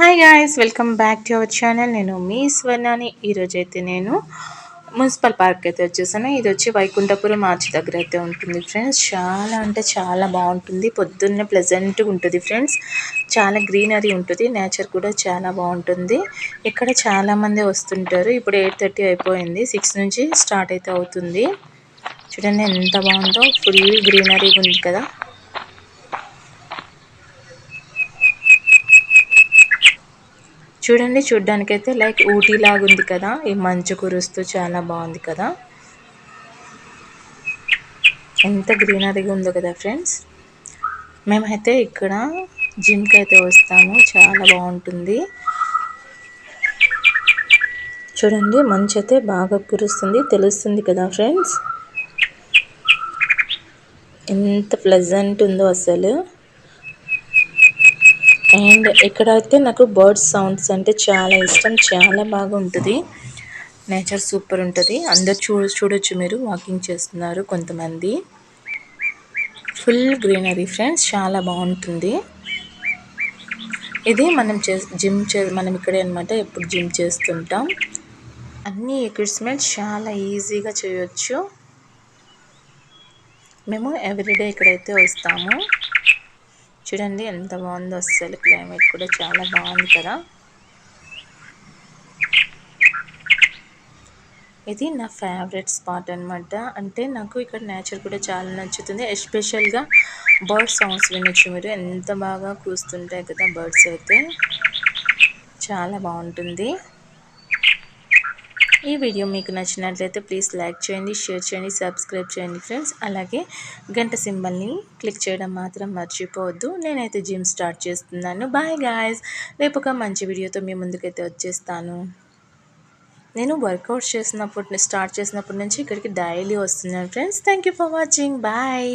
Hi guys welcome back to our channel నేను మీ స్వర్ణాని. ఈరోజు అయితే నేను మున్సిపల్ పార్క్ అయితే వచ్చేసాను. ఇది వచ్చి వైకుంఠపురం మార్చి దగ్గర అయితే ఉంటుంది ఫ్రెండ్స్. చాలా అంటే చాలా బాగుంటుంది. పొద్దున్నే ప్లెజెంట్గా ఉంటుంది ఫ్రెండ్స్. చాలా గ్రీనరీ ఉంటుంది. నేచర్ కూడా చాలా బాగుంటుంది. ఇక్కడ చాలామంది వస్తుంటారు. ఇప్పుడు ఎయిట్ థర్టీ అయిపోయింది. సిక్స్ నుంచి స్టార్ట్ అయితే అవుతుంది. చూడండి ఎంత బాగుందో. ఫుల్ గ్రీనరీ ఉంది కదా. చూడండి చూడ్డానికైతే లైక్ ఊటీ లాగా ఉంది కదా. ఈ మంచు కురుస్తూ చాలా బాగుంది కదా. ఎంత గ్రీనరీగా ఉందో కదా ఫ్రెండ్స్. మేమైతే ఇక్కడ జిమ్కి అయితే వస్తాము. చాలా బాగుంటుంది. చూడండి మంచు అయితే బాగా కురుస్తుంది. తెలుస్తుంది కదా ఫ్రెండ్స్. ఎంత ప్లెజెంట్ ఉందో అసలు. అండ్ ఇక్కడైతే నాకు బర్డ్స్ సౌండ్స్ అంటే చాలా ఇష్టం చాలా బాగా ఉంటుంది నేచర్ సూపర్ ఉంటుంది. అందరు చూ చూడొచ్చు మీరు వాకింగ్ చేస్తున్నారు కొంతమంది. ఫుల్ గ్రీనరీ ఫ్రెండ్స్ చాలా బాగుంటుంది. ఇది మనం చే జిమ్ చే మనం ఇక్కడే అనమాట ఎప్పుడు జిమ్ చేస్తుంటాం. అన్ని ఎక్విప్మెంట్స్ చాలా ఈజీగా చేయొచ్చు. మేము ఎవ్రీడే ఇక్కడైతే వస్తాము. చూడండి ఎంత బాగుందో అస్సలు క్లైమేట్ కూడా చాలా బాగుంది కదా. ఇది నా ఫేవరెట్ స్పాట్ అనమాట అంటే నాకు ఇక్కడ నేచర్ కూడా చాలా నచ్చుతుంది. ఎస్పెషల్గా బర్డ్ సౌండ్స్ వినొచ్చు మీరు. ఎంత బాగా కూస్తుంటాయి కదా బర్డ్స్ అయితే. చాలా బాగుంటుంది. ఈ వీడియో మీకు నచ్చినట్లయితే ప్లీజ్ లైక్ చేయండి షేర్ చేయండి సబ్స్క్రైబ్ చేయండి ఫ్రెండ్స్. అలాగే గంట సింబల్ని క్లిక్ చేయడం మాత్రం మర్చిపోవద్దు. నేనైతే జిమ్ స్టార్ట్ చేస్తున్నాను. Bye guys. రేపు ఒక మంచి వీడియోతో మీ ముందుకైతే వచ్చేస్తాను. నేను వర్కౌట్ చేసినప్పుడు స్టార్ట్ చేసినప్పటి నుంచి ఇక్కడికి డైలీ వస్తున్నాను friends. Thank for watching. Bye.